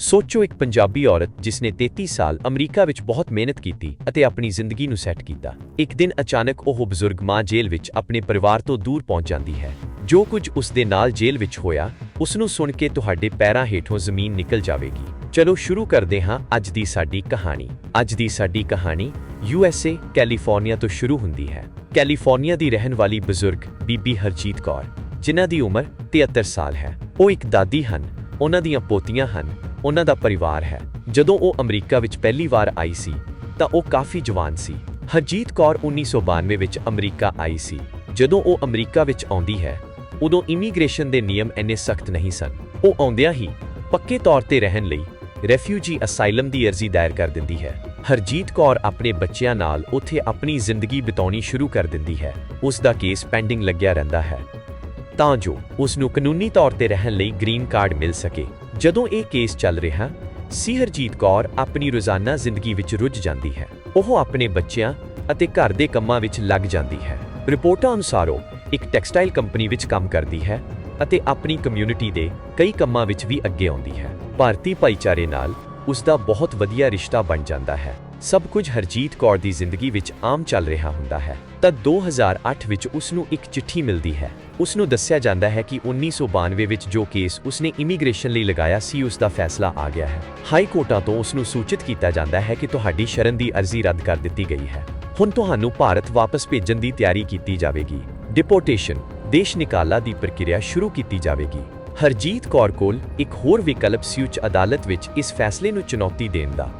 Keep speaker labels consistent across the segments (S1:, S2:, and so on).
S1: ਸੋਚੋ ਇੱਕ ਪੰਜਾਬੀ ਔਰਤ ਜਿਸ ਨੇ 33 ਸਾਲ ਅਮਰੀਕਾ ਵਿੱਚ ਬਹੁਤ ਮਿਹਨਤ ਕੀਤੀ ਅਤੇ ਆਪਣੀ ਜ਼ਿੰਦਗੀ ਨੂੰ ਸੈੱਟ ਕੀਤਾ। ਇੱਕ ਦਿਨ ਅਚਾਨਕ ਉਹ ਬਜ਼ੁਰਗ ਮਾਂ ਜੇਲ੍ਹ ਵਿੱਚ ਆਪਣੇ ਪਰਿਵਾਰ ਤੋਂ ਦੂਰ ਪਹੁੰਚ ਜਾਂਦੀ ਹੈ। ਜੋ ਕੁਝ ਉਸ ਦੇ ਨਾਲ ਜੇਲ੍ਹ ਵਿੱਚ ਹੋਇਆ, ਉਸ ਨੂੰ ਸੁਣ ਕੇ ਤੁਹਾਡੇ ਪੈਰਾਂ ਹੇਠੋਂ ਜ਼ਮੀਨ ਨਿਕਲ ਜਾਵੇਗੀ। ਚਲੋ ਸ਼ੁਰੂ ਕਰਦੇ ਹਾਂ ਅੱਜ ਦੀ ਸਾਡੀ ਕਹਾਣੀ। ਅੱਜ ਦੀ ਸਾਡੀ ਕਹਾਣੀ ਯੂਐਸਏ ਕੈਲੀਫੋਰਨੀਆ ਤੋਂ ਸ਼ੁਰੂ ਹੁੰਦੀ ਹੈ। ਕੈਲੀਫੋਰਨੀਆ ਦੀ ਰਹਿਣ ਵਾਲੀ ਬਜ਼ੁਰਗ ਬੀਬੀ ਹਰਜੀਤ ਕੌਰ, ਜਿਨ੍ਹਾਂ ਦੀ ਉਮਰ 73 ਸਾਲ ਹੈ। ਉਹ ਇੱਕ ਦਾਦੀ ਹਨ, ਉਹਨਾਂ ਦੀਆਂ ਪੋਤੀਆਂ ਹਨ ਉਹਨਾਂ ਦਾ ਪਰਿਵਾਰ ਹੈ। ਜਦੋਂ ਉਹ ਅਮਰੀਕਾ ਵਿੱਚ ਪਹਿਲੀ ਵਾਰ ਆਈ ਸੀ, ਤਾਂ ਉਹ ਕਾਫੀ ਜਵਾਨ ਸੀ। ਹਰਜੀਤ ਕੌਰ 1992 ਵਿੱਚ ਅਮਰੀਕਾ ਆਈ ਸੀ। ਜਦੋਂ ਉਹ ਅਮਰੀਕਾ ਵਿੱਚ ਆਉਂਦੀ ਹੈ, ਉਦੋਂ ਇਮੀਗ੍ਰੇਸ਼ਨ ਦੇ ਨਿਯਮ ਇੰਨੇ ਸਖਤ ਨਹੀਂ ਸਨ। ਉਹ ਆਉਂਦਿਆਂ ਹੀ ਪੱਕੇ ਤੌਰ ਤੇ ਰਹਿਣ ਲਈ ਰੈਫਿਊਜੀ ਅਸਾਈਲਮ ਦੀ ਅਰਜ਼ੀ ਦਾਇਰ ਕਰ ਦਿੰਦੀ ਹੈ। ਹਰਜੀਤ ਕੌਰ ਆਪਣੇ ਬੱਚਿਆਂ ਨਾਲ ਉੱਥੇ ਆਪਣੀ ਜ਼ਿੰਦਗੀ ਬਿਤਾਉਣੀ ਸ਼ੁਰੂ ਕਰ ਦਿੰਦੀ ਹੈ। ਉਸ ਦਾ ਕੇਸ ਪੈਂਡਿੰਗ ਲੱਗਿਆ ਰਹਿੰਦਾ ਹੈ। ਤਾਂ ਜੋ ਉਸ ਨੂੰ ਕਾਨੂੰਨੀ ਤੌਰ ਤੇ ਰਹਿਣ ਲਈ ਗ੍ਰੀਨ ਕਾਰਡ ਮਿਲ ਸਕੇ। ਜਦੋਂ ਇਹ ਕੇਸ ਚੱਲ ਰਿਹਾ ਸੀ ਹਰਜੀਤ ਕੌਰ ਆਪਣੀ ਰੋਜ਼ਾਨਾ ਜ਼ਿੰਦਗੀ ਵਿੱਚ ਰੁੱਝ ਜਾਂਦੀ ਹੈ। ਉਹ ਆਪਣੇ ਬੱਚਿਆਂ ਅਤੇ ਘਰ ਦੇ ਕੰਮਾਂ ਵਿੱਚ ਲੱਗ ਜਾਂਦੀ ਹੈ। ਰਿਪੋਰਟਾਂ ਅਨੁਸਾਰ ਉਹ ਇੱਕ ਟੈਕਸਟਾਈਲ ਕੰਪਨੀ ਵਿੱਚ ਕੰਮ ਕਰਦੀ ਹੈ ਅਤੇ ਆਪਣੀ ਕਮਿਊਨਿਟੀ ਦੇ ਕਈ ਕੰਮਾਂ ਵਿੱਚ ਵੀ ਅੱਗੇ ਆਉਂਦੀ ਹੈ। ਭਾਰਤੀ ਭਾਈਚਾਰੇ ਨਾਲ ਉਸ ਦਾ ਬਹੁਤ ਵਧੀਆ ਰਿਸ਼ਤਾ ਬਣ ਜਾਂਦਾ ਹੈ। ਸਭ ਕੁਝ ਹਰਜੀਤ ਕੌਰ ਦੀ ਜ਼ਿੰਦਗੀ ਵਿੱਚ ਆਮ ਚੱਲ ਰਿਹਾ ਹੁੰਦਾ ਹੈ। ਤਾਂ 2008 ਵਿੱਚ ਉਸ ਨੂੰ ਇੱਕ ਚਿੱਠੀ ਮਿਲਦੀ ਹੈ। ਉਸ ਨੂੰ ਦੱਸਿਆ ਜਾਂਦਾ ਹੈ ਕਿ 1992 ਵਿੱਚ ਜੋ ਕੇਸ ਉਸਨੇ ਇਮੀਗ੍ਰੇਸ਼ਨ ਲਈ ਲਗਾਇਆ ਸੀ ਉਸ ਦਾ ਫੈਸਲਾ ਆ ਗਿਆ ਹੈ। ਹਾਈ ਕੋਰਟਾਂ ਤੋਂ ਉਸ ਨੂੰ ਸੂਚਿਤ ਕੀਤਾ ਜਾਂਦਾ ਹੈ ਕਿ ਤੁਹਾਡੀ ਸ਼ਰਨ ਦੀ ਅਰਜ਼ੀ ਰੱਦ ਕਰ ਦਿੱਤੀ ਗਈ ਹੈ। ਹੁਣ ਤੁਹਾਨੂੰ ਭਾਰਤ ਵਾਪਸ ਭੇਜਣ ਦੀ ਤਿਆਰੀ ਕੀਤੀ ਜਾਵੇਗੀ। ਡਿਪੋਰਟੇਸ਼ਨ ਦੇਸ਼ ਨਿਕਾਲਾ ਦੀ ਪ੍ਰਕਿਰਿਆ ਸ਼ੁਰੂ ਕੀਤੀ ਜਾਵੇਗੀ। ਹਰਜੀਤ ਕੌਰ ਕੋਲ ਇੱਕ ਹੋਰ ਵਿਕਲਪ ਸੀ ਉੱਚ ਅਦਾਲਤ ਵਿੱਚ ਇਸ ਫੈਸਲੇ ਨੂੰ ਚੁਣੌਤੀ ਦੇਣ ਦਾ।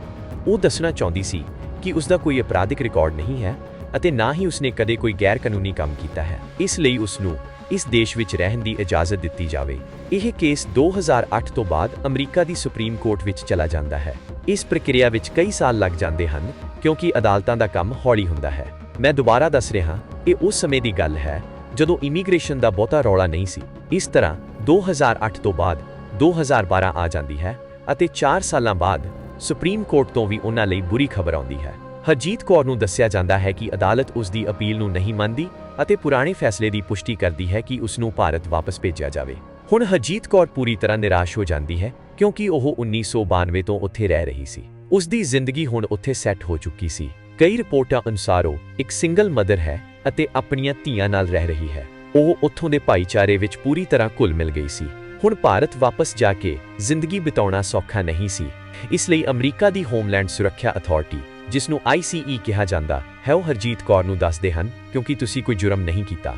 S1: ਉਹ ਦੱਸਣਾ ਚਾਹੁੰਦੀ ਸੀ ਕਿ ਉਸ ਦਾ ਕੋਈ ਅਪਰਾਧਿਕ ਰਿਕਾਰਡ ਨਹੀਂ ਹੈ। ਅਤੇ ਨਾ ਹੀ ਉਸਨੇ ਕਦੇ ਕੋਈ ਗੈਰ ਕਾਨੂੰਨੀ ਕੰਮ ਕੀਤਾ ਹੈ। ਇਸ ਲਈ ਉਸ ਨੂੰ ਇਸ ਦੇਸ਼ ਵਿੱਚ ਰਹਿਣ ਦੀ ਇਜਾਜ਼ਤ ਦਿੱਤੀ ਜਾਵੇ। ਇਹ ਕੇਸ 2008 ਤੋਂ ਬਾਅਦ ਅਮਰੀਕਾ ਦੀ ਸੁਪਰੀਮ ਕੋਰਟ ਵਿੱਚ ਚਲਾ ਜਾਂਦਾ ਹੈ। ਇਸ ਪ੍ਰਕਿਰਿਆ ਵਿੱਚ ਕਈ ਸਾਲ ਲੱਗ ਜਾਂਦੇ ਹਨ, ਕਿਉਂਕਿ ਅਦਾਲਤਾਂ ਦਾ ਕੰਮ ਹੌਲੀ ਹੁੰਦਾ ਹੈ। ਮੈਂ ਦੁਬਾਰਾ ਦੱਸ ਰਿਹਾ, ਇਹ ਉਸ ਸਮੇਂ ਦੀ ਗੱਲ ਹੈ, ਜਦੋਂ ਇਮੀਗ੍ਰੇਸ਼ਨ ਦਾ ਬਹੁਤਾ ਰੌਲਾ ਨਹੀਂ ਸੀ। ਇਸ ਤਰ੍ਹਾਂ 2008 ਤੋਂ ਬਾਅਦ 2012 ਆ ਜਾਂਦੀ ਹੈ ਅਤੇ 4 ਸਾਲਾਂ ਬਾਅਦ ਸੁਪਰੀਮ ਕੋਰਟ ਤੋਂ ਵੀ ਉਹਨਾਂ ਲਈ ਬੁਰੀ ਖਬਰ ਆਉਂਦੀ ਹੈ। ਹਰਜੀਤ ਕੌਰ ਨੂੰ ਦੱਸਿਆ ਜਾਂਦਾ ਹੈ ਕਿ ਅਦਾਲਤ ਉਸ ਦੀ ਅਪੀਲ ਨੂੰ ਨਹੀਂ ਮੰਨਦੀ ਅਤੇ ਪੁਰਾਣੇ ਫੈਸਲੇ ਦੀ ਪੁਸ਼ਟੀ ਕਰਦੀ ਹੈ ਕਿ ਉਸ ਨੂੰ ਭਾਰਤ ਵਾਪਸ ਭੇਜਿਆ ਜਾਵੇ। ਹੁਣ ਹਰਜੀਤ ਕੌਰ ਪੂਰੀ ਤਰ੍ਹਾਂ ਨਿਰਾਸ਼ ਹੋ ਜਾਂਦੀ ਹੈ ਕਿਉਂਕਿ ਉਹ 1992 ਤੋਂ ਉੱਥੇ ਰਹਿ ਰਹੀ ਸੀ। ਉਸ ਦੀ ਜ਼ਿੰਦਗੀ ਹੁਣ ਉੱਥੇ ਸੈੱਟ ਹੋ ਚੁੱਕੀ ਸੀ। ਕਈ ਰਿਪੋਰਟਾਂ ਅਨੁਸਾਰ ਉਹ ਇੱਕ ਸਿੰਗਲ ਮਦਰ ਹੈ ਅਤੇ ਆਪਣੀਆਂ ਧੀਆਂ ਨਾਲ ਰਹਿ ਰਹੀ ਹੈ। ਉਹ ਉੱਥੋਂ ਦੇ ਭਾਈਚਾਰੇ ਵਿੱਚ ਪੂਰੀ ਤਰ੍ਹਾਂ ਘੁਲ ਮਿਲ ਗਈ ਸੀ। ਹੁਣ ਭਾਰਤ ਵਾਪਸ ਜਾ ਕੇ ਜ਼ਿੰਦਗੀ ਬਿਤਾਉਣਾ ਸੌਖਾ ਨਹੀਂ ਸੀ। ਇਸ ਲਈ ਅਮਰੀਕਾ ਦੀ ਹੋਮਲੈਂਡ ਸੁਰੱਖਿਆ ਅਥਾਰਟੀ ਜਿਸ ਨੂੰ ICE ਕਿਹਾ ਜਾਂਦਾ, ਹੈ ਉਹ ਹਰਜੀਤ ਕੌਰ ਨੂੰ ਦੱਸਦੇ ਹਨ, ਕਿਉਂਕਿ ਤੁਸੀਂ ਕੋਈ ਜੁਰਮ ਨਹੀਂ ਕੀਤਾ।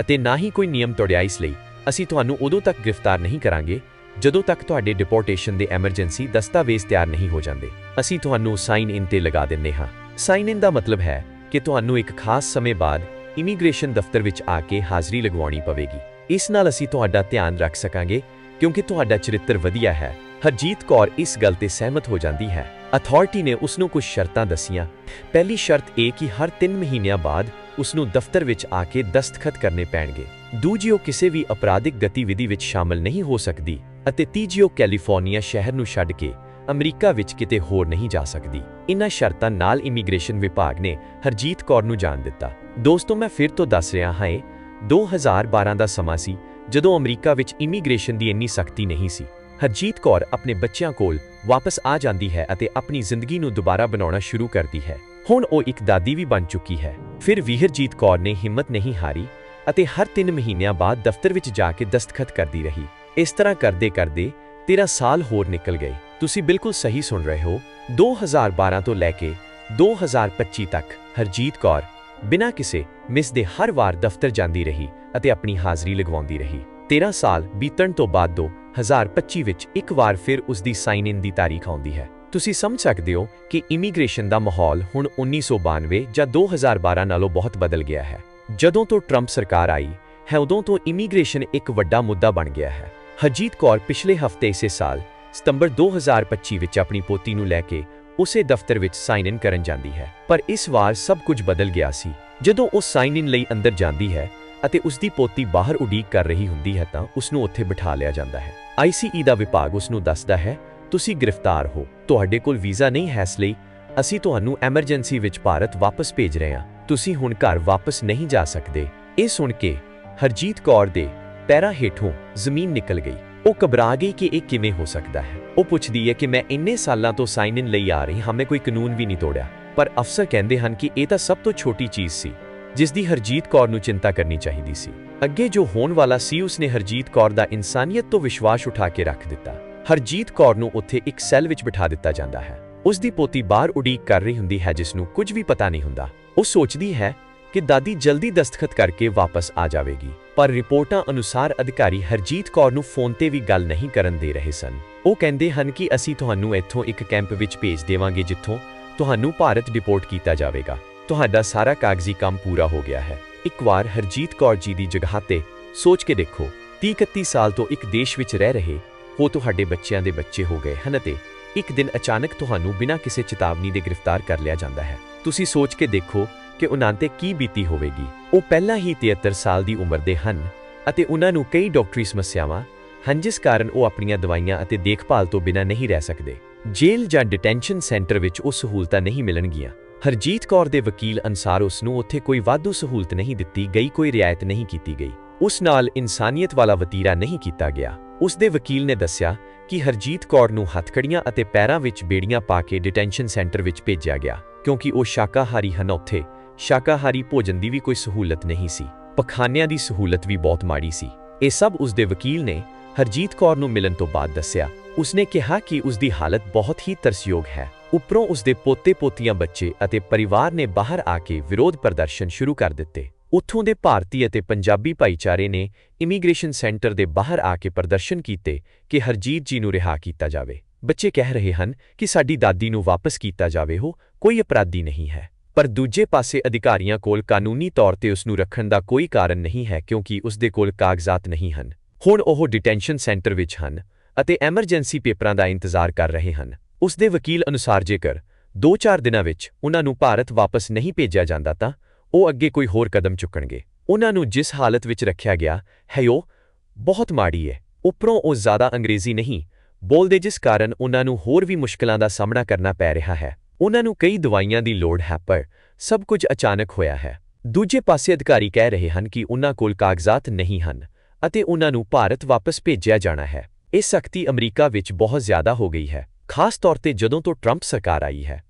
S1: ਅਤੇ ਨਾ ਹੀ ਕੋਈ ਨਿਯਮ ਤੋੜਿਆ ਇਸ ਲਈ। ਅਸੀਂ ਤੁਹਾਨੂੰ ਉਦੋਂ ਤੱਕ ਗ੍ਰਿਫਤਾਰ ਨਹੀਂ ਕਰਾਂਗੇ, ਜਦੋਂ ਤੱਕ ਤੁਹਾਡੇ ਡਿਪੋਰਟੇਸ਼ਨ ਦੇ ਐਮਰਜੈਂਸੀ ਦਸਤਾਵੇਜ਼ ਤਿਆਰ ਨਹੀਂ ਹੋ ਜਾਂਦੇ। ਅਸੀਂ ਤੁਹਾਨੂੰ ਸਾਈਨ ਇਨ ਤੇ ਲਗਾ ਦਿੰਨੇ ਹਾਂ। ਸਾਈਨ ਇਨ ਦਾ ਮਤਲਬ ਹੈ ਕਿ ਤੁਹਾਨੂੰ ਇੱਕ ਖਾਸ ਸਮੇਂ ਬਾਅਦ ਇਮੀਗ੍ਰੇਸ਼ਨ ਦਫ਼ਤਰ ਵਿੱਚ ਆ ਕੇ ਹਾਜ਼ਰੀ ਲਗਵਾਉਣੀ ਪਵੇਗੀ। ਇਸ ਨਾਲ ਅਸੀਂ ਤੁਹਾਡਾ ਧਿਆਨ ਰੱਖ ਸਕਾਂਗੇ, ਕਿਉਂਕਿ ਤੁਹਾਡਾ ਚਰਿੱਤਰ ਵਧੀਆ ਹੈ। ਹਰਜੀਤ ਕੌਰ ਇਸ ਗੱਲ ਤੇ ਸਹਿਮਤ ਹੋ ਜਾਂਦੀ ਹੈ। ਅਥਾਰਟੀ ਨੇ ਉਸ ਨੂੰ ਕੁਝ ਸ਼ਰਤਾਂ ਦੱਸੀਆਂ। ਪਹਿਲੀ ਸ਼ਰਤ ਇਹ ਕਿ ਹਰ 3 ਮਹੀਨਿਆਂ ਬਾਅਦ ਉਸ ਨੂੰ ਦਫ਼ਤਰ ਵਿੱਚ ਆ ਕੇ ਦਸਤਖਤ ਕਰਨੇ ਪੈਣਗੇ। ਦੂਜੀ, ਉਹ ਕਿਸੇ ਵੀ ਅਪਰਾਧਿਕ ਗਤੀਵਿਧੀ ਵਿੱਚ ਸ਼ਾਮਲ ਨਹੀਂ ਹੋ ਸਕਦੀ ਅਤੇ ਤੀਜੀ, ਉਹ ਕੈਲੀਫੋਰਨੀਆ ਸ਼ਹਿਰ ਨੂੰ ਛੱਡ ਕੇ ਅਮਰੀਕਾ ਵਿੱਚ ਕਿਤੇ ਹੋਰ ਨਹੀਂ ਜਾ ਸਕਦੀ। ਇਨ੍ਹਾਂ ਸ਼ਰਤਾਂ ਨਾਲ ਇਮੀਗ੍ਰੇਸ਼ਨ ਵਿਭਾਗ ਨੇ ਹਰਜੀਤ ਕੌਰ ਨੂੰ ਜਾਣ ਦਿੱਤਾ। ਦੋਸਤੋ, ਮੈਂ ਫਿਰ ਤੋਂ ਦੱਸ ਰਿਹਾ ਹਾਂ, ਇਹ 2012 ਦਾ ਸਮਾਂ ਸੀ ਜਦੋਂ ਅਮਰੀਕਾ ਵਿੱਚ ਇਮੀਗ੍ਰੇਸ਼ਨ ਦੀ ਇੰਨੀ ਸਖਤੀ ਨਹੀਂ ਸੀ। ਹਰਜੀਤ ਕੌਰ ਆਪਣੇ ਬੱਚਿਆਂ ਕੋਲ ਵਾਪਸ ਆ ਜਾਂਦੀ ਹੈ ਅਤੇ ਆਪਣੀ ਜ਼ਿੰਦਗੀ ਨੂੰ ਦੁਬਾਰਾ ਬਣਾਉਣਾ ਸ਼ੁਰੂ ਕਰਦੀ ਹੈ। ਹੁਣ ਉਹ ਇੱਕ ਦਾਦੀ ਵੀ ਬਣ ਚੁੱਕੀ ਹੈ। ਫਿਰ ਵੀ ਹਰਜੀਤ ਕੌਰ ਨੇ ਹਿੰਮਤ ਨਹੀਂ ਹਾਰੀ ਅਤੇ ਹਰ 3 ਮਹੀਨਿਆਂ ਬਾਅਦ ਦਫ਼ਤਰ ਵਿੱਚ ਜਾ ਕੇ ਦਸਤਖਤ ਕਰਦੀ ਰਹੀ। ਇਸ ਤਰ੍ਹਾਂ ਕਰਦੇ ਕਰਦੇ 13 ਸਾਲ ਹੋਰ ਨਿਕਲ ਗਏ। ਤੁਸੀਂ ਬਿਲਕੁਲ ਸਹੀ ਸੁਣ ਰਹੇ ਹੋ। 2012 ਤੋਂ ਲੈ ਕੇ 2025 ਤੱਕ ਹਰਜੀਤ ਕੌਰ ਬਿਨਾਂ ਕਿਸੇ ਮਿਸ ਦੇ ਹਰ ਵਾਰ ਦਫ਼ਤਰ ਜਾਂਦੀ ਰਹੀ ਅਤੇ ਆਪਣੀ ਹਾਜ਼ਰੀ ਲਗਵਾਉਂਦੀ ਰਹੀ। 13 ਸਾਲ ਬੀਤਣ ਤੋਂ ਬਾਅਦ 2025 ਵਿੱਚ ਇੱਕ ਵਾਰ ਫਿਰ ਉਸ ਦੀ ਸਾਈਨ ਇਨ ਦੀ ਤਾਰੀਖ ਆਉਂਦੀ ਹੈ। ਤੁਸੀਂ ਸਮਝ ਸਕਦੇ ਹੋ ਕਿ ਇਮੀਗ੍ਰੇਸ਼ਨ ਦਾ ਮਾਹੌਲ ਹੁਣ 1992 ਜਾਂ 2012 ਨਾਲੋਂ ਬਹੁਤ ਬਦਲ ਗਿਆ ਹੈ। ਜਦੋਂ ਤੋਂ ਟਰੰਪ ਸਰਕਾਰ ਆਈ ਹੈ, ਉਦੋਂ ਤੋਂ ਇਮੀਗ੍ਰੇਸ਼ਨ ਇੱਕ ਵੱਡਾ ਮੁੱਦਾ ਬਣ ਗਿਆ ਹੈ। ਹਰਜੀਤ ਕੌਰ ਪਿਛਲੇ ਹਫ਼ਤੇ ਇਸੇ ਸਾਲ ਸਤੰਬਰ 2025 ਵਿੱਚ ਆਪਣੀ ਪੋਤੀ ਨੂੰ ਲੈ ਕੇ ਉਸੇ ਦਫ਼ਤਰ ਵਿੱਚ ਸਾਈਨ ਇਨ ਕਰਨ ਜਾਂਦੀ ਹੈ। ਪਰ ਇਸ ਵਾਰ ਸਭ ਕੁਝ ਬਦਲ ਗਿਆ ਸੀ। ਜਦੋਂ ਉਹ ਸਾਈਨ ਇਨ ਲਈ ਅੰਦਰ ਜਾਂਦੀ ਹੈ ਅਤੇ ਉਸ ਦੀ ਪੋਤੀ ਬਾਹਰ ਉਡੀਕ ਕਰ ਰਹੀ ਹੁੰਦੀ ਹੈ ਤਾਂ ਉਸ ਨੂੰ ਉੱਥੇ ਬਿਠਾ ਲਿਆ ਜਾਂਦਾ ਹੈ। ICE ਦਾ ਵਿਭਾਗ ਉਸ ਨੂੰ ਦੱਸਦਾ ਹੈ, ਤੁਸੀਂ ਗ੍ਰਿਫਤਾਰ ਹੋ। ਤੁਹਾਡੇ ਕੋਲ ਵੀਜ਼ਾ ਨਹੀਂ ਹੈ ਇਸ ਲਈ ਅਸੀਂ ਤੁਹਾਨੂੰ ਐਮਰਜੈਂਸੀ ਵਿੱਚ ਭਾਰਤ ਵਾਪਸ ਭੇਜ ਰਹੇ ਹਾਂ। ਤੁਸੀਂ ਹੁਣ ਘਰ ਵਾਪਸ ਨਹੀਂ ਜਾ ਸਕਦੇ। ਇਹ ਸੁਣ ਕੇ ਹਰਜੀਤ ਕੌਰ ਦੇ ਪੈਰਾਂ ਹੇਠੋਂ ਜ਼ਮੀਨ ਨਿਕਲ ਗਈ। ਉਹ ਘਬਰਾ ਗਈ ਕਿ ਇਹ ਕਿਵੇਂ ਹੋ ਸਕਦਾ ਹੈ। ਉਹ ਪੁੱਛਦੀ ਹੈ ਕਿ ਮੈਂ ਇੰਨੇ ਸਾਲਾਂ ਤੋਂ ਸਾਈਨ ਇਨ ਲਈ ਆ ਰਹੀ ਹਾਂ, ਮੈਂ ਕੋਈ ਕਾਨੂੰਨ ਵੀ ਨਹੀਂ ਤੋੜਿਆ। ਪਰ ਅਫਸਰ ਕਹਿੰਦੇ ਹਨ ਕਿ ਇਹ ਤਾਂ ਸਭ ਤੋਂ ਛੋਟੀ ਚੀਜ਼ ਸੀ। ਜਿਸ ਦੀ ਹਰਜੀਤ ਕੌਰ ਨੂੰ ਚਿੰਤਾ ਕਰਨੀ ਚਾਹੀਦੀ ਸੀ। ਅੱਗੇ ਜੋ ਹੋਣ ਵਾਲਾ ਸੀ, ਉਸਨੇ ਹਰਜੀਤ ਕੌਰ ਦਾ ਇਨਸਾਨੀਅਤ ਤੋਂ ਵਿਸ਼ਵਾਸ ਉਠਾ ਕੇ ਰੱਖ ਦਿੱਤਾ। ਹਰਜੀਤ ਕੌਰ ਨੂੰ ਉੱਥੇ ਇੱਕ ਸੈੱਲ ਵਿੱਚ ਬਿਠਾ ਦਿੱਤਾ ਜਾਂਦਾ ਹੈ। ਉਸ ਦੀ ਪੋਤੀ ਬਾਹਰ ਉਡੀਕ ਕਰ ਰਹੀ ਹੁੰਦੀ ਹੈ, ਜਿਸ ਨੂੰ ਕੁਝ ਵੀ ਪਤਾ ਨਹੀਂ ਹੁੰਦਾ। ਉਹ ਸੋਚਦੀ ਹੈ ਕਿ ਦਾਦੀ ਜਲਦੀ ਦਸਤਖਤ ਕਰਕੇ ਵਾਪਸ ਆ ਜਾਵੇਗੀ, ਪਰ ਰਿਪੋਰਟਾਂ ਅਨੁਸਾਰ ਅਧਿਕਾਰੀ ਹਰਜੀਤ ਕੌਰ ਨੂੰ ਫੋਨ ਤੇ ਵੀ ਗੱਲ ਨਹੀਂ ਕਰਨ ਦੇ ਰਹੇ ਸਨ। ਉਹ ਕਹਿੰਦੇ ਹਨ ਕਿ ਅਸੀਂ ਤੁਹਾਨੂੰ ਇੱਥੋਂ ਇੱਕ ਕੈਂਪ ਵਿੱਚ ਭੇਜ ਦੇਵਾਂਗੇ, ਜਿੱਥੋਂ ਤੁਹਾਨੂੰ ਭਾਰਤ ਡਿਪੋਰਟ ਕੀਤਾ ਜਾਵੇਗਾ। ਤੁਹਾਡਾ ਸਾਰਾ ਕਾਗਜ਼ੀ ਕੰਮ ਪੂਰਾ ਹੋ ਗਿਆ ਹੈ। ਇੱਕ ਵਾਰ ਹਰਜੀਤ ਕੌਰ ਜੀ ਦੀ ਜਗ੍ਹਾ ਤੇ ਸੋਚ ਕੇ ਦੇਖੋ 30-31 ਸਾਲ ਤੋਂ ਇੱਕ ਦੇਸ਼ ਵਿੱਚ ਰਹਿ ਰਹੇ ਹੋ ਤੁਹਾਡੇ ਬੱਚਿਆਂ ਦੇ ਬੱਚੇ ਹੋ ਗਏ ਹਨ ਅਤੇ ਇੱਕ ਦਿਨ ਅਚਾਨਕ ਤੁਹਾਨੂੰ ਬਿਨਾਂ ਕਿਸੇ ਚੇਤਾਵਨੀ ਦੇ ਗ੍ਰਿਫਤਾਰ ਕਰ ਲਿਆ ਜਾਂਦਾ ਹੈ। ਤੁਸੀਂ ਸੋਚ ਕੇ ਦੇਖੋ ਕਿ ਉਹਨਾਂ ਤੇ ਕੀ ਬੀਤੀ ਹੋਵੇਗੀ। ਉਹ ਪਹਿਲਾਂ ਹੀ 73 ਸਾਲ ਦੀ ਉਮਰ ਦੇ ਹਨ ਅਤੇ ਉਹਨਾਂ ਨੂੰ ਕਈ ਡਾਕਟਰੀ ਸਮੱਸਿਆਵਾਂ ਹਨ ਜਿਸ ਕਾਰਨ ਉਹ ਆਪਣੀਆਂ ਦਵਾਈਆਂ ਅਤੇ ਦੇਖਭਾਲ ਤੋਂ ਬਿਨਾਂ ਨਹੀਂ ਰਹਿ ਸਕਦੇ। ਜੇਲ੍ਹ ਜਾਂ ਡਿਟੈਂਸ਼ਨ ਸੈਂਟਰ ਵਿੱਚ ਉਹ ਸਹੂਲਤਾਂ ਨਹੀਂ ਮਿਲਣਗੀਆਂ। ਹਰਜੀਤ ਕੌਰ ਦੇ ਵਕੀਲ ਅਨਸਾਰ ਉਸ ਨੂੰ ਉੱਥੇ ਕੋਈ ਵਾਧੂ ਸਹੂਲਤ ਨਹੀਂ ਦਿੱਤੀ ਗਈ, ਕੋਈ ਰਿਆਇਤ ਨਹੀਂ ਕੀਤੀ ਗਈ। ਉਸ ਨਾਲ ਇਨਸਾਨੀਅਤ ਵਾਲਾ ਵਤੀਰਾ ਨਹੀਂ ਕੀਤਾ ਗਿਆ। ਉਸ ਦੇ ਵਕੀਲ ਨੇ ਦੱਸਿਆ ਕਿ ਹਰਜੀਤ ਕੌਰ ਨੂੰ ਹੱਥਕੜੀਆਂ ਅਤੇ ਪੈਰਾਂ ਵਿੱਚ ਬੇੜੀਆਂ ਪਾ ਕੇ ਡਿਟੈਂਸ਼ਨ ਸੈਂਟਰ ਵਿੱਚ ਭੇਜਿਆ ਗਿਆ, ਕਿਉਂਕਿ ਉਹ ਸ਼ਾਕਾਹਾਰੀ ਹਨ ਉੱਥੇ। ਸ਼ਾਕਾਹਾਰੀ ਭੋਜਨ ਦੀ ਵੀ ਕੋਈ ਸਹੂਲਤ ਨਹੀਂ ਸੀ। ਪਖਾਨਿਆਂ ਦੀ ਸਹੂਲਤ ਵੀ ਬਹੁਤ ਮਾੜੀ ਸੀ। ਇਹ ਸਭ ਉਸ ਦੇ ਵਕੀਲ ਨੇ ਹਰਜੀਤ ਕੌਰ ਨੂੰ ਮਿਲਣ ਤੋਂ ਬਾਅਦ ਦੱਸਿਆ। ਉਸਨੇ ਕਿਹਾ ਕਿ ਉਸ ਦੀ ਹਾਲਤ ਬਹੁਤ ਹੀ ਤਰਸਯੋਗ ਹੈ। ਉੱਪਰੋਂ ਉਸ ਦੇ ਪੋਤੇ-ਪੋਤੀਆਂ ਬੱਚੇ ਅਤੇ ਪਰਿਵਾਰ ਨੇ ਬਾਹਰ ਆ ਕੇ ਵਿਰੋਧ ਪ੍ਰਦਰਸ਼ਨ ਸ਼ੁਰੂ ਕਰ ਦਿੱਤੇ। ਉੱਥੋਂ ਦੇ ਭਾਰਤੀ ਅਤੇ ਪੰਜਾਬੀ ਭਾਈਚਾਰੇ ਨੇ ਇਮੀਗ੍ਰੇਸ਼ਨ ਸੈਂਟਰ ਦੇ ਬਾਹਰ ਆ ਕੇ ਪ੍ਰਦਰਸ਼ਨ ਕੀਤੇ ਕਿ ਹਰਜੀਤ ਜੀ ਨੂੰ ਰਿਹਾ ਕੀਤਾ ਜਾਵੇ। ਬੱਚੇ ਕਹਿ ਰਹੇ ਹਨ ਕਿ ਸਾਡੀ ਦਾਦੀ ਨੂੰ ਵਾਪਸ ਕੀਤਾ ਜਾਵੇ ਹੋ ਕੋਈ ਅਪਰਾਧੀ ਨਹੀਂ ਹੈ। ਪਰ ਦੂਜੇ ਪਾਸੇ ਅਧਿਕਾਰੀਆਂ ਕੋਲ ਕਾਨੂੰਨੀ ਤੌਰ ਤੇ ਉਸ ਨੂੰ ਰੱਖਣ ਦਾ ਕੋਈ ਕਾਰਨ ਨਹੀਂ ਹੈ ਕਿਉਂਕਿ ਉਸ ਦੇ ਕੋਲ ਕਾਗਜ਼ਾਤ ਨਹੀਂ ਹਨ। ਹੁਣ ਉਹ ਡਿਟੈਂਸ਼ਨ ਸੈਂਟਰ ਵਿੱਚ ਹਨ ਅਤੇ ਐਮਰਜੈਂਸੀ ਪੇਪਰਾਂ ਦਾ ਇੰਤਜ਼ਾਰ ਕਰ ਰਹੇ ਹਨ। ਉਸ ਦੇ ਵਕੀਲ ਅਨੁਸਾਰ ਜੇਕਰ 2-4 ਦਿਨਾਂ ਵਿੱਚ ਉਹਨਾਂ ਨੂੰ ਭਾਰਤ ਵਾਪਸ ਨਹੀਂ ਭੇਜਿਆ ਜਾਂਦਾ ਤਾਂ ਉਹ ਅੱਗੇ ਕੋਈ ਹੋਰ ਕਦਮ ਚੁੱਕਣਗੇ। ਉਹਨਾਂ ਨੂੰ ਜਿਸ ਹਾਲਤ ਵਿੱਚ ਰੱਖਿਆ ਗਿਆ, ਹੈ ਉਹ ਬਹੁਤ ਮਾੜੀ ਹੈ ਉੱਪਰੋਂ ਉਹ ਜ਼ਿਆਦਾ ਅੰਗਰੇਜ਼ੀ ਨਹੀਂ, ਬੋਲਦੇ ਜਿਸ ਕਾਰਨ ਉਹਨਾਂ ਨੂੰ ਹੋਰ ਵੀ ਮੁਸ਼ਕਲਾਂ ਦਾ ਸਾਹਮਣਾ ਕਰਨਾ ਪੈ ਰਿਹਾ ਹੈ। ਉਹਨਾਂ ਨੂੰ ਕਈ ਦਵਾਈਆਂ ਦੀ ਲੋੜ ਹੈ, ਪਰ ਸਭ ਕੁਝ ਅਚਾਨਕ ਹੋਇਆ ਹੈ। ਦੂਜੇ ਪਾਸੇ ਅਧਿਕਾਰੀ ਕਹਿ ਰਹੇ ਹਨ ਕਿ ਉਹਨਾਂ ਕੋਲ ਕਾਗਜ਼ਾਤ ਨਹੀਂ ਹਨ ਅਤੇ ਉਹਨਾਂ ਨੂੰ ਭਾਰਤ ਵਾਪਸ ਭੇਜਿਆ ਜਾਣਾ ਹੈ। ਇਹ ਸਖਤੀ ਅਮਰੀਕਾ ਵਿੱਚ ਬਹੁਤ ਜ਼ਿਆਦਾ ਹੋ ਗਈ ਹੈ। ਖਾਸ ਤੌਰ ਤੇ ਜਦੋਂ ਤੋਂ ਟਰੰਪ ਸਰਕਾਰ ਆਈ ਹੈ,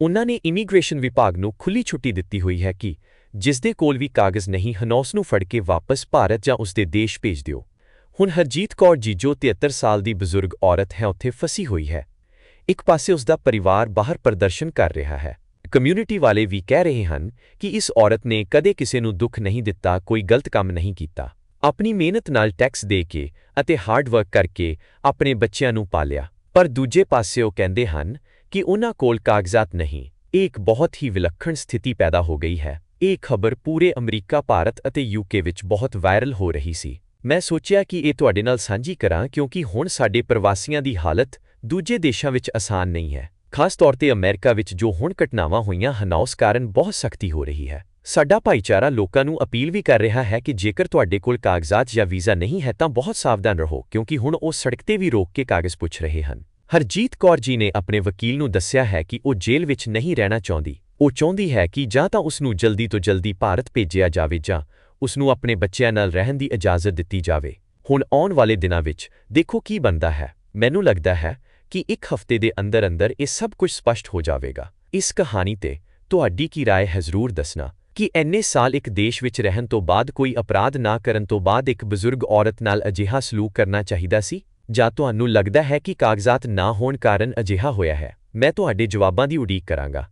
S1: ਉਹਨਾਂ ਨੇ ਇਮੀਗ੍ਰੇਸ਼ਨ ਵਿਭਾਗ ਨੂੰ ਖੁੱਲੀ ਛੁੱਟੀ ਦਿੱਤੀ ਹੋਈ ਹੈ ਕਿ ਜਿਸ ਦੇ ਕੋਲ ਵੀ ਕਾਗਜ਼ ਨਹੀਂ, ਹਨੌਸ ਨੂੰ ਫੜ ਕੇ ਵਾਪਸ ਭਾਰਤ ਜਾਂ ਉਸ ਦੇ ਦੇਸ਼ ਭੇਜ ਦਿਓ। ਹੁਣ ਹਰਜੀਤ ਕੌਰ ਜੀ ਜੋ 73 ਸਾਲ ਦੀ ਬਜ਼ੁਰਗ ਔਰਤ ਹੈ, ਉੱਥੇ ਫਸੀ ਹੋਈ ਹੈ। ਇੱਕ ਪਾਸੇ ਉਸ ਦਾ ਪਰਿਵਾਰ ਬਾਹਰ ਪ੍ਰਦਰਸ਼ਨ ਕਰ ਰਿਹਾ ਹੈ। ਕਮਿਊਨਿਟੀ ਵਾਲੇ ਵੀ ਕਹਿ ਰਹੇ ਹਨ ਕਿ ਇਸ ਔਰਤ ਨੇ ਕਦੇ ਕਿਸੇ ਨੂੰ ਦੁੱਖ ਨਹੀਂ ਦਿੱਤਾ, ਕੋਈ ਗਲਤ ਕੰਮ ਨਹੀਂ ਕੀਤਾ। ਆਪਣੀ ਮਿਹਨਤ ਨਾਲ ਟੈਕਸ ਦੇ ਕੇ ਅਤੇ ਹਾਰਡ ਵਰਕ ਕਰਕੇ ਆਪਣੇ ਬੱਚਿਆਂ ਨੂੰ ਪਾਲਿਆ। ਪਰ ਦੂਜੇ ਪਾਸੇ ਉਹ ਕਹਿੰਦੇ ਹਨ ਕਿ ਉਹਨਾਂ ਕੋਲ ਕਾਗਜ਼ਾਤ ਨਹੀਂ। ਇਹ ਇੱਕ ਬਹੁਤ ਹੀ ਵਿਲੱਖਣ ਸਥਿਤੀ ਪੈਦਾ ਹੋ ਗਈ ਹੈ। ਇਹ ਖਬਰ ਪੂਰੇ ਅਮਰੀਕਾ, ਭਾਰਤ ਅਤੇ ਯੂਕੇ ਵਿੱਚ ਬਹੁਤ ਵਾਇਰਲ ਹੋ ਰਹੀ ਸੀ। ਮੈਂ ਸੋਚਿਆ ਕਿ ਇਹ ਤੁਹਾਡੇ ਨਾਲ ਸਾਂਝੀ ਕਰਾਂ ਕਿਉਂਕਿ ਹੁਣ ਸਾਡੇ ਪ੍ਰਵਾਸੀਆਂ ਦੀ ਹਾਲਤ ਦੂਜੇ ਦੇਸ਼ਾਂ ਵਿੱਚ ਆਸਾਨ ਨਹੀਂ ਹੈ। ਖਾਸ ਤੌਰ ਤੇ ਅਮਰੀਕਾ ਵਿੱਚ ਜੋ ਹੁਣ ਘਟਨਾਵਾਂ ਹੋਈਆਂ ਹਨ ਕਾਰਨ ਬਹੁਤ ਸਖਤੀ ਹੋ ਰਹੀ ਹੈ। ਸਾਡਾ ਭਾਈਚਾਰਾ ਲੋਕਾਂ ਨੂੰ ਅਪੀਲ ਵੀ ਕਰ ਰਿਹਾ ਹੈ ਕਿ ਜੇਕਰ ਤੁਹਾਡੇ ਕੋਲ ਕਾਗਜ਼ਾਤ ਜਾਂ ਵੀਜ਼ਾ ਨਹੀਂ ਹੈ ਤਾਂ ਬਹੁਤ ਸਾਵਧਾਨ ਰਹੋ ਕਿਉਂਕਿ ਹੁਣ ਉਹ ਸੜਕ ਤੇ ਵੀ ਰੋਕ ਕੇ ਕਾਗਜ਼ ਪੁੱਛ ਰਹੇ ਹਨ ਹਰਜੀਤ ਕੌਰ ਜੀ ਨੇ ਆਪਣੇ ਵਕੀਲ ਨੂੰ ਦੱਸਿਆ ਹੈ ਕਿ ਉਹ ਜੇਲ੍ਹ ਵਿੱਚ ਨਹੀਂ ਰਹਿਣਾ ਚਾਹੁੰਦੀ ਉਹ ਚਾਹੁੰਦੀ ਹੈ ਕਿ ਜਾਂ ਤਾਂ ਉਸ ਨੂੰ ਜਲਦੀ ਤੋਂ ਜਲਦੀ ਭਾਰਤ ਭੇਜਿਆ ਜਾਵੇ ਜਾਂ ਉਸ ਨੂੰ ਆਪਣੇ ਬੱਚਿਆਂ ਨਾਲ ਰਹਿਣ ਦੀ ਇਜਾਜ਼ਤ ਦਿੱਤੀ ਜਾਵੇ ਹੁਣ ਆਉਣ ਵਾਲੇ ਦਿਨਾਂ ਵਿੱਚ ਦੇਖੋ ਕੀ ਬਣਦਾ ਹੈ ਮੈਨੂੰ ਲੱਗਦਾ ਹੈ ਕਿ ਇੱਕ ਹਫ਼ਤੇ ਦੇ ਅੰਦਰ ਅੰਦਰ ਇਹ ਸਭ ਕੁਝ ਸਪਸ਼ਟ ਹੋ ਜਾਵੇਗਾ ਇਸ ਕਹਾਣੀ ਤੇ ਤੁਹਾਡੀ ਕੀ رائے ਹੈ ਜ਼ਰੂਰ ਦੱਸਣਾ ਕਿ ਐਨੇ ਸਾਲ ਇੱਕ ਦੇਸ਼ ਵਿੱਚ ਰਹਿਣ ਤੋਂ ਬਾਅਦ ਕੋਈ ਅਪਰਾਧ ਨਾ ਕਰਨ ਤੋਂ ਬਾਅਦ ਇੱਕ ਬਜ਼ੁਰਗ ਔਰਤ ਨਾਲ ਅਜਿਹਾ ਸਲੂਕ ਕਰਨਾ ਚਾਹੀਦਾ ਸੀ, ਜਾਂ ਤੁਹਾਨੂੰ ਲੱਗਦਾ ਹੈ ਕਿ ਕਾਗਜ਼ਾਤ ਨਾ ਹੋਣ ਕਾਰਨ ਅਜਿਹਾ ਹੋਇਆ ਹੈ? ਮੈਂ ਤੁਹਾਡੇ ਜਵਾਬਾਂ ਦੀ ਉਡੀਕ ਕਰਾਂਗਾ।